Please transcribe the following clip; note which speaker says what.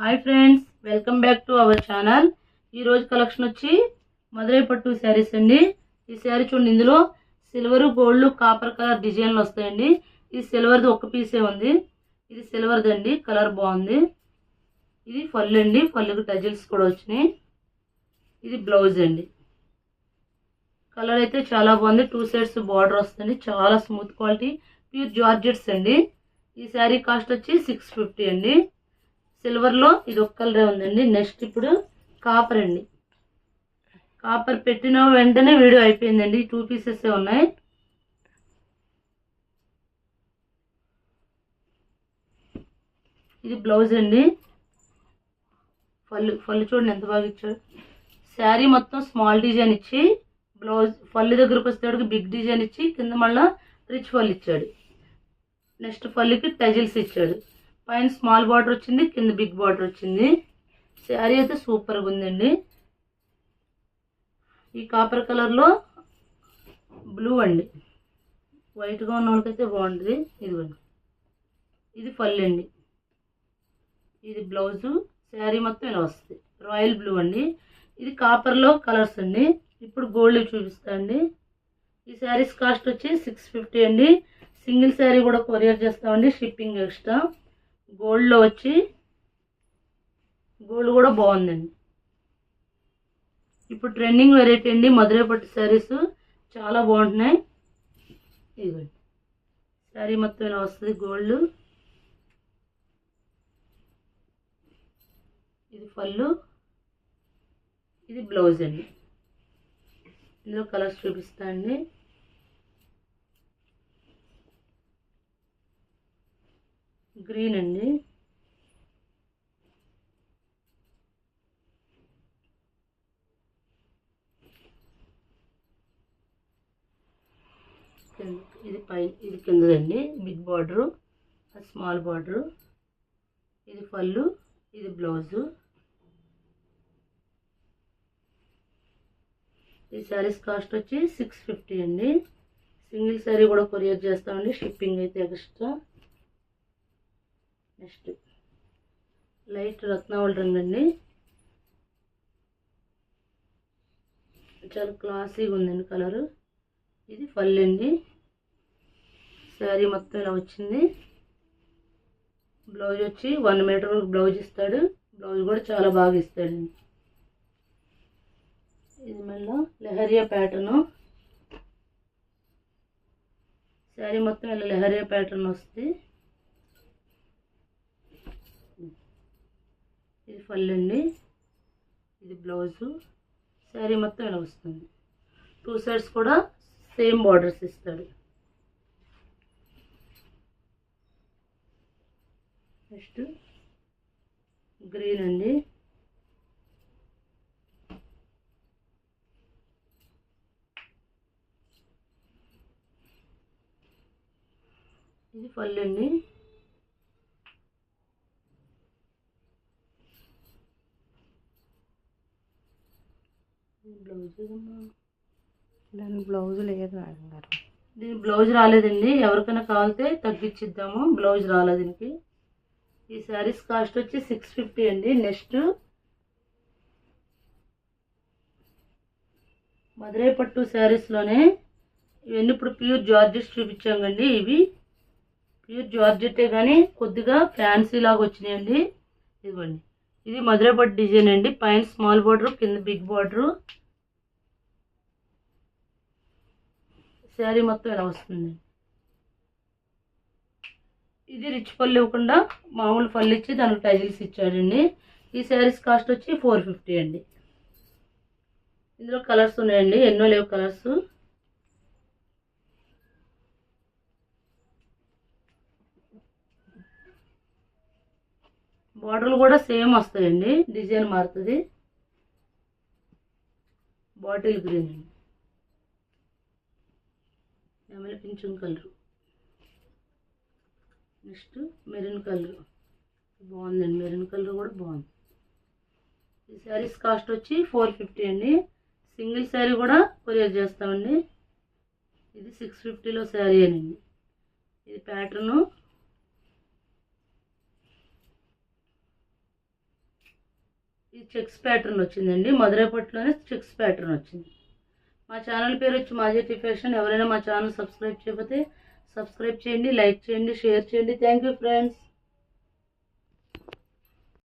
Speaker 1: Hi friends welcome back to our channel ఈ రోజు collection వచ్చి మదురై పట్టు శారీస్ అండి. ఈ శారీ చూడండి ఇందులో సిల్వర్ గోల్డ్ కాపర్ కలర్ డిజైన్లు వస్తాయండి. ఇది సిల్వర్ది ఒక పీసే ఉంది. ఇది సిల్వర్ది అండి కలర్ బాగుంది. ఇది ఫల్ అండి ఫల్లుకి టజిల్స్ కూడా వచ్చినాయి. ఇది బ్లౌజ్ అండి. కలర్ అయితే చాలా బాగుంది. టూ సైడ్స్ బార్డర్ వస్తుంది. చాలా స్మూత్ క్వాలిటీ ప్యూర్ జార్జెట్స్ అండి. ఈ శారీ కాస్ట్ వచ్చి సిక్స్ ఫిఫ్టీ అండి. సిల్వర్లో ఇది ఒక కలరే ఉందండి. నెక్స్ట్ ఇప్పుడు కాపర్ అండి. కాపర్ పెట్టిన వెంటనే వీడియో అయిపోయిందండి. టూ పీసెస్ ఉన్నాయి. ఇది బ్లౌజ్ అండి. ఫల్లు ఫల్ చూడండి ఎంత బాగా ఇచ్చాడు. శారీ మొత్తం స్మాల్ డిజైన్ ఇచ్చి బ్లౌజ్ ఫల్ దగ్గరకు వచ్చేటప్పటికి బిగ్ డిజైన్ ఇచ్చి కింద మళ్ళీ రిచ్ ఫల్ ఇచ్చాడు. నెక్స్ట్ ఫల్కి టజిల్స్ ఇచ్చాడు. పైన స్మాల్ బార్డర్ వచ్చింది కింద బిగ్ బార్డర్ వచ్చింది. శారీ అయితే సూపర్గా ఉందండి. ఈ కాపర్ కలర్లో బ్లూ అండి. వైట్గా ఉన్న వాళ్ళకైతే బాగుంటుంది. ఇదిగోండి. ఇది ఫల్ అండి. ఇది బ్లౌజు. శారీ మొత్తం ఇలా వస్తుంది. రాయల్ బ్లూ అండి. ఇది కాపర్లో కలర్స్ అండి. ఇప్పుడు గోల్డ్ చూపిస్తా అండి. ఈ శారీస్ కాస్ట్ వచ్చి సిక్స్ ఫిఫ్టీ అండి. సింగిల్ శారీ కూడా కొరియర్ చేస్తామండి. షిప్పింగ్ ఎక్స్ట్రా గోల్డ్లో వచ్చి గోల్డ్ కూడా బాగుందండి. ఇప్పుడు ట్రెండింగ్ వెరైటీ అండి మధురై పట్టు శారీస్. చాలా బాగుంటున్నాయి. ఇదిగోండి. శారీ మొత్తం ఇలా వస్తుంది గోల్డ్. ఇది పళ్ళు. ఇది బ్లౌజ్ అండి. ఇందులో కలర్స్ చూపిస్తా అండి. గ్రీన్ అండి. ఇది పై ఇది కిందదండి. బిగ్ బార్డరు అది స్మాల్ బార్డరు. ఇది పళ్ళు ఇది బ్లౌజు. ఈ శారీస్ కాస్ట్ వచ్చి సిక్స్ ఫిఫ్టీ అండి. సింగిల్ శారీ కూడా కొరియర్ చేస్తామండి. షిప్పింగ్ అయితే ఎక్స్ట్రా. నెక్స్ట్. లైట్ రత్నావళి రంగు అండి చాలా క్లాసీగా ఉందండి కలరు. ఇది ఫల్ అండి. శారీ మొత్తం ఇలా వచ్చింది. బ్లౌజ్ వచ్చి వన్ మీటర్ వరకు బ్లౌజ్ ఇస్తాడు. బ్లౌజ్ కూడా చాలా బాగా ఇస్తాడండి. ఇది మళ్ళీ లెహరియా ప్యాటర్ను. శారీ మొత్తం ఇలా లెహరియా ప్యాటర్న్ వస్తుంది. పళ్ళు అండి. ఇది బ్లౌజు. శారీ మొత్తం ఇలా వస్తుంది. టూ సైడ్స్ కూడా సేమ్ బార్డర్స్ ఇస్తాడు. నెక్స్ట్ గ్రీన్ అండి. ఇది పళ్ళు అండి బ్లౌజ్
Speaker 2: దాని బ్లౌజ్ లేదు మేడం గారు.
Speaker 1: దీని బ్లౌజ్ రాలేదండి. ఎవరికైనా కావాలితే తగ్గించిద్దాము. బ్లౌజ్ రాలేదు దీనికి. ఈ శారీస్ కాస్ట్ వచ్చి సిక్స్ ఫిఫ్టీ అండి. నెక్స్ట్ మదురై పట్టు శారీస్లోనే ఇవన్నీ ఇప్పుడు ప్యూర్ జార్జెట్ చూపించాం కండి ఇవి. ప్యూర్ జార్జెట్టే కానీ కొద్దిగా ఫ్యాన్సీ లాగా వచ్చినాయండి. ఇదిగోండి. ఇది మదురై పట్టు డిజైన్ అండి. పైన స్మాల్ బార్డరు కింద బిగ్ బార్డరు. శారీ మొత్తం ఇలా వస్తుంది? ఇది రిచ్ పళ్ళు ఇవ్వకుండా మామూలు పళ్ళు ఇచ్చి దానికి టైజిల్స్ ఇచ్చాడండి. ఈ శారీస్ కాస్ట్ వచ్చి ఫోర్ ఫిఫ్టీ అండి. ఇందులో కలర్స్ ఉన్నాయండి. ఎన్నో లేవు కలర్స్ బార్డర్లు కూడా సేమ్ వస్తాయండి. డిజైన్ మారుతుంది. బాటిల్ గ్రీన్ అండి. నెమలి పింఛన్ కలరు. Next maroon colour. బాగుందండి మెరూన్ కలర్ కూడా బాగుంది. ఈ శారీస్ కాస్ట్ వచ్చి ఫోర్ ఫిఫ్టీ అండి. సింగిల్ శారీ కూడా కొరియర్ చేస్తామండి. ఇది సిక్స్ ఫిఫ్టీలో శారీ అనండి. ఇది ప్యాటర్ను. ఇది చెక్స్ ప్యాటర్న్ వచ్చిందండి. మధురైపట్లోనే చెక్స్ ప్యాటర్న్ వచ్చింది. మా ఛానల్ పేరు వచ్చి మాజీ ఫ్యాషన్. ఎవరైనా మా ఛానల్ సబ్స్క్రైబ్ చేయకపోతే సబ్స్క్రైబ్ చేయండి లైక్ చేయండి షేర్ చేయండి. Thank you friends.